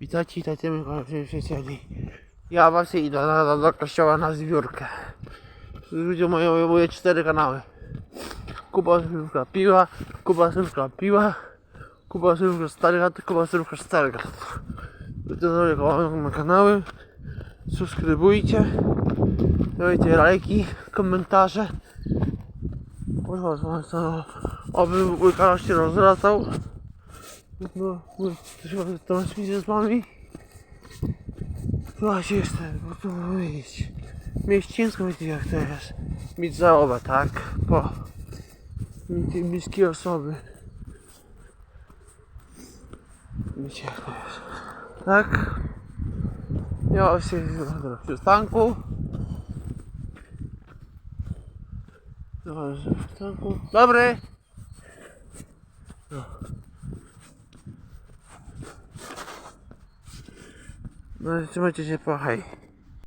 Witajcie, witajcie przyjacieli. Ja właśnie idę do, do, do kościoła na zbiórkę. Ludzie mają moje cztery kanały. Kuba Sylwka Piła, Kuba Sylwka Piła, Kuba Sylwka Starygard, Kuba Sylwka Starygard. Ludzie na kanały. Subskrybujcie. Dajcie lajki, komentarze. Kurwa, Oby mój kanał się rozrastał. No, no, mam transmisję z wami. Właśnie jestem, bo to powiedzieć. Mieścińsko wiecie jak to jest. Mieć załogę, tak? Po tej bliskiej osoby. Wiecie jak jest. Tak? Ja się na przystanku. W przystanku. Dobry! No, trzymajcie się, po hej.